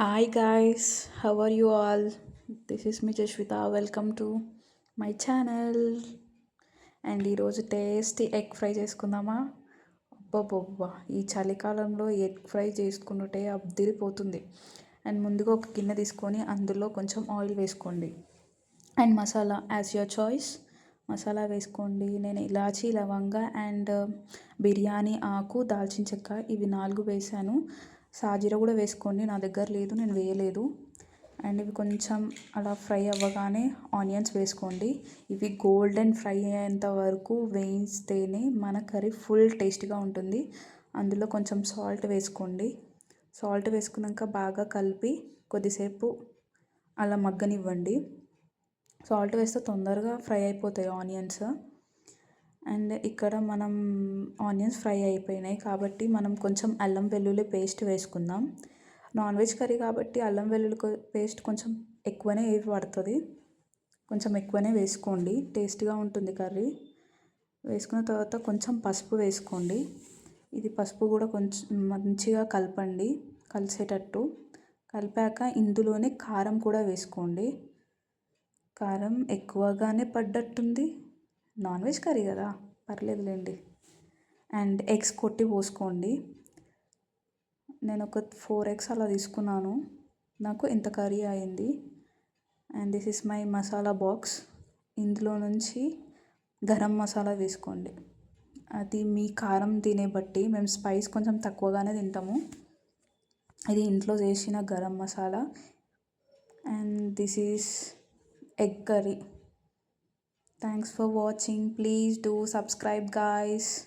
Hi guys how are are all all? Is me me welcome Welcome my channel and ఈరోజు tasty egg fry చేసుకుందామా? అబ్బబ్బబ్బా ఈ చలికాలంలో egg fry చేసుకుంటే అబ్దిరిపోతుంది and ముందుగా ఒక గిన్నె తీసుకొని అందులో కొంచెం ఆయిల్ వేసుకోండి. And masala as your choice masala వేసుకోండి. నేను ఇలాచీ లవంగా అండ్ uh, బిర్యానీ ఆకు దాల్చిన చెక్క ఇవి నాలుగు వేసాను. సాజీర కూడా వేసుకోండి నా దగ్గర లేదు నేను వేయలేదు. అండ్ ఇవి కొంచెం అలా ఫ్రై అవ్వగానే ఆనియన్స్ వేసుకోండి. ఇవి గోల్డెన్ ఫ్రై అయ్యేంత వరకు వేయిస్తేనే మన కర్రీ ఫుల్ టేస్ట్గా ఉంటుంది. అందులో కొంచెం సాల్ట్ వేసుకోండి. సాల్ట్ వేసుకున్నాక బాగా కలిపి కొద్దిసేపు అలా మగ్గనివ్వండి. సాల్ట్ వేస్తే తొందరగా ఫ్రై అయిపోతాయి ఆనియన్స్. అండ్ ఇక్కడ మనం ఆనియన్స్ ఫ్రై అయిపోయినాయి కాబట్టి మనం కొంచెం అల్లం వెల్లుల్లి పేస్ట్ వేసుకుందాం. నాన్ వెజ్ కర్రీ కాబట్టి అల్లం వెల్లుల్లి పేస్ట్ కొంచెం ఎక్కువనే పడుతుంది. కొంచెం ఎక్కువనే వేసుకోండి. టేస్ట్గా ఉంటుంది కర్రీ. వేసుకున్న తర్వాత కొంచెం పసుపు వేసుకోండి. ఇది పసుపు కూడా కొంచెం మంచిగా కలపండి. కలిసేటట్టు. కలిపాక ఇందులోనే కారం కూడా వేసుకోండి. కారం ఎక్కువగానే పడ్డట్టుంది. నాన్ వెజ్ కర్రీ కదా? పర్లేదులేండి. అండ్ ఎగ్స్ కొట్టి పోసుకోండి. నేను ఒక ఫోర్ ఎగ్స్ అలా తీసుకున్నాను. నాకు ఇంత కర్రీ అయింది. And this is my masala box. ఇందులో నుంచి గరం మసాలా వేసుకోండి. అది మీ కారం తినే బట్టి మేము స్పైస్ కొంచెం తక్కువగానే తింటాము. ఇది ఇంట్లో చేసిన garam masala. And this is egg curry. Thanks for watching. Please do subscribe, guys.